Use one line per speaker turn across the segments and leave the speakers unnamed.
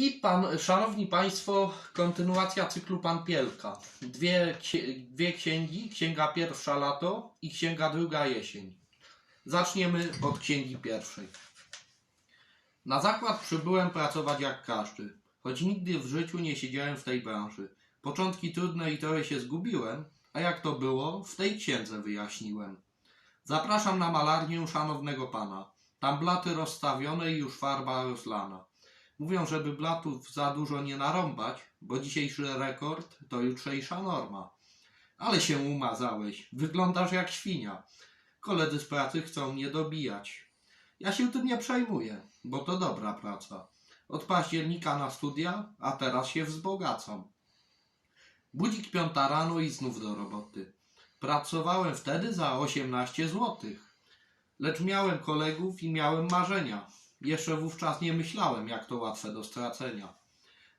I pan, szanowni państwo, kontynuacja cyklu Pan Pielka. Dwie, dwie księgi, księga pierwsza lato i księga druga jesień. Zaczniemy od księgi pierwszej. Na zakład przybyłem pracować jak każdy, choć nigdy w życiu nie siedziałem w tej branży. Początki trudne i trochę się zgubiłem, a jak to było, w tej księdze wyjaśniłem. Zapraszam na malarnię szanownego pana. Tam blaty rozstawione i już farba rozlana. Mówią, żeby blatów za dużo nie narąbać, bo dzisiejszy rekord to jutrzejsza norma. Ale się umazałeś, wyglądasz jak świnia. Koledzy z pracy chcą mnie dobijać. Ja się tym nie przejmuję, bo to dobra praca. Od października na studia, a teraz się wzbogacam. Budzik piąta rano i znów do roboty. Pracowałem wtedy za 18 złotych. Lecz miałem kolegów i miałem marzenia. Jeszcze wówczas nie myślałem, jak to łatwe do stracenia.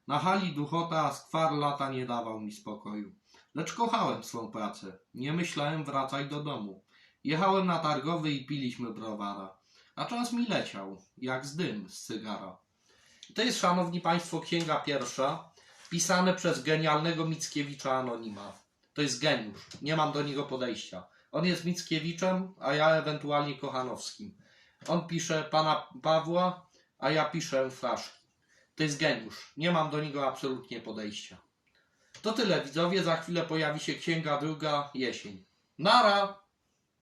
Na hali duchota skwar lata nie dawał mi spokoju. Lecz kochałem swą pracę. Nie myślałem wracać do domu. Jechałem na targowy i piliśmy browara. A czas mi leciał, jak z dym z cygara. To jest, szanowni państwo, księga pierwsza, pisane przez genialnego Mickiewicza Anonima. To jest geniusz. Nie mam do niego podejścia. On jest Mickiewiczem, a ja ewentualnie Kochanowskim. On pisze pana Pawła, a ja piszę Fraszki. To jest geniusz. Nie mam do niego absolutnie podejścia. To tyle, widzowie. Za chwilę pojawi się księga druga, jesień. Nara!